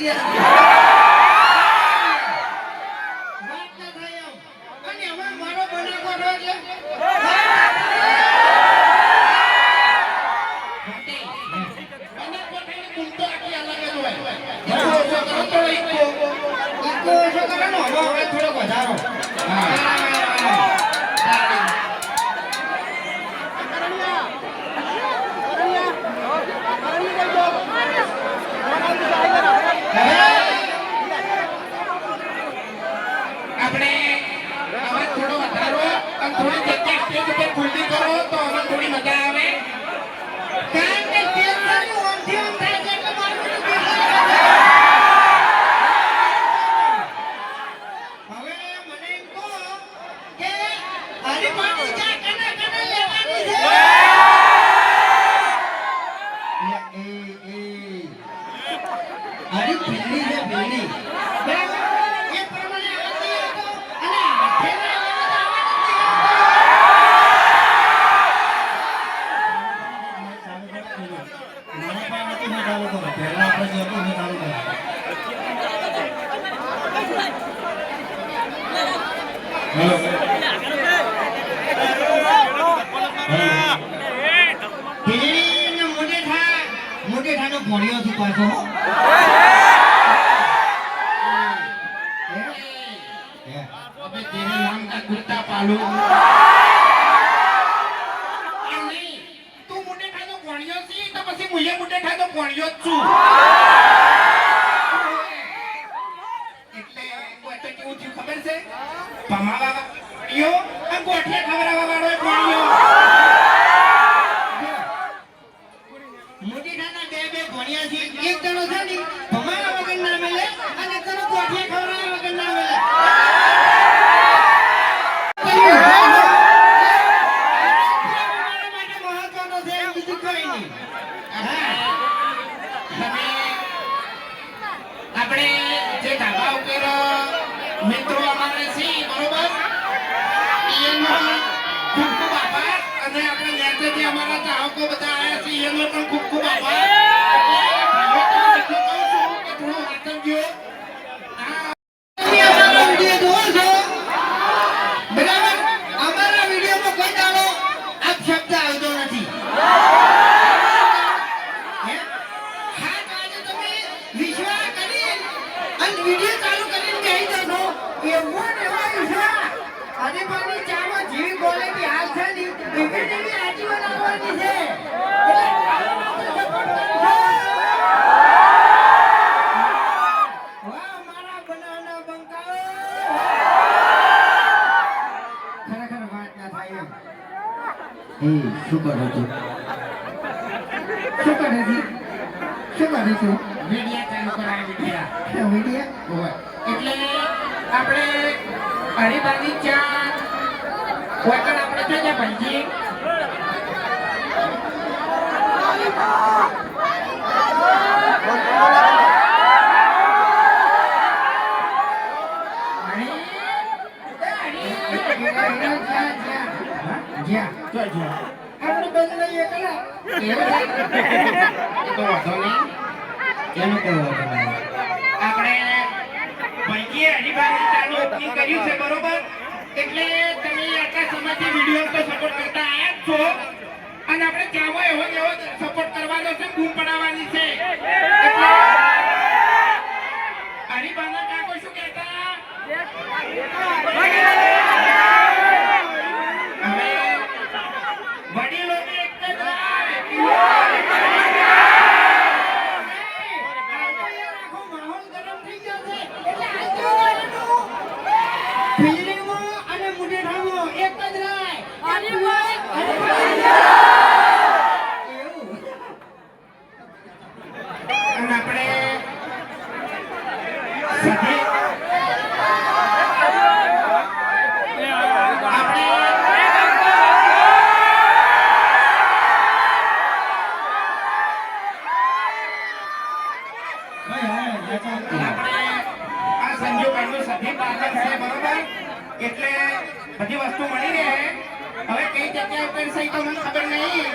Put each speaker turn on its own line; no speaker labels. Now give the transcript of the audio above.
வைக்கிறீங்க આપણે હવે થોડો વધારો અને થોડી જગ્યા સ્ટેજ ઉપર ખુલ્લી કરો તો હવે થોડી મજા આવે કારણ કે સ્ટેજ પર ઓમથી ઓમ થાય છે એટલે મારું બધું બેસી હવે મને એમ કહો કે હરિભાની ચા કને કને લેવાની છે એ એ અરે ભીલી છે ભીલી બરાબર એ પ્રમાણે આવતી હતો અને હાથે ના મુઢેઠાનો ભોળિયો છું પાછો. અબે તેરે નામ પાલું. એમ નહીં. તું મુઢેઠાનો ભોળિયો છી, તો પછી મુઈએ મુઢેઠાનો ભોળિયો જ છું. એટલે તો કેવું થયું ખબર છે ભમાવા ગોઠિયા ખવડાવવા વાળો એ ભોળિયો મોટી નાના બે બે ભણ્યા છે એક જણો છે ને ભમાયા વગર ના મેલે અને એક જણો ગોઠિયા ખવડાવ્યા વગર ના મેલે મહત્વનો છે બીજું કોઈ નહીં હા. તમે આપણે જે ધાબા ઉપર મિત્રો અમારે છે બરોબર એનો ખૂબ ખૂબ આભાર આપણે નેતેથી અમારા ચાહકો બધા આવ્યા છે એનો પણ ખૂબ ખૂબ આભાર. વીડિયો આજે ચાલુ કરીને કહી દો એવો ને અને પાણી એ શું કરો છો શું કરે છે શું કરે છે મીડિયા ચાલુ કરાય મીડિયા મીડિયા એટલે આપણે હરિભાની ચા વગર આપણે થઈ જાય ભાઈજી આપણે બંધ એકલા એવું તો વાંધો નહીં. એનું કોઈ વાંધો નહીં. આપણે ભાઈએ હરિભાઈ ચાલુ ઓપનિંગ કર્યું છે બરોબર? એટલે તમે આટલા સમયથી વીડિયો તો સપોર્ટ કરતા આયા જ છો. અને આપણે જાવો એવો એવો સપોર્ટ કરવાનો છે બૂમ પડાવવાની છે. એટલે હરિભાઈના કાકો શું કહેતા હવે વડીલોને એક જ રાય. ફિલ્મો અને મુઢેઠામાં એક જ રાય. એવું. અને આપણે સધી- આપણે આ સંજોગોનું સભી પાર્લર છે બરોબર? એટલે બધી વસ્તુ મળી રહે. હવે કઈ જગ્યા ઉપર સહી તો મને ખબર નહીં.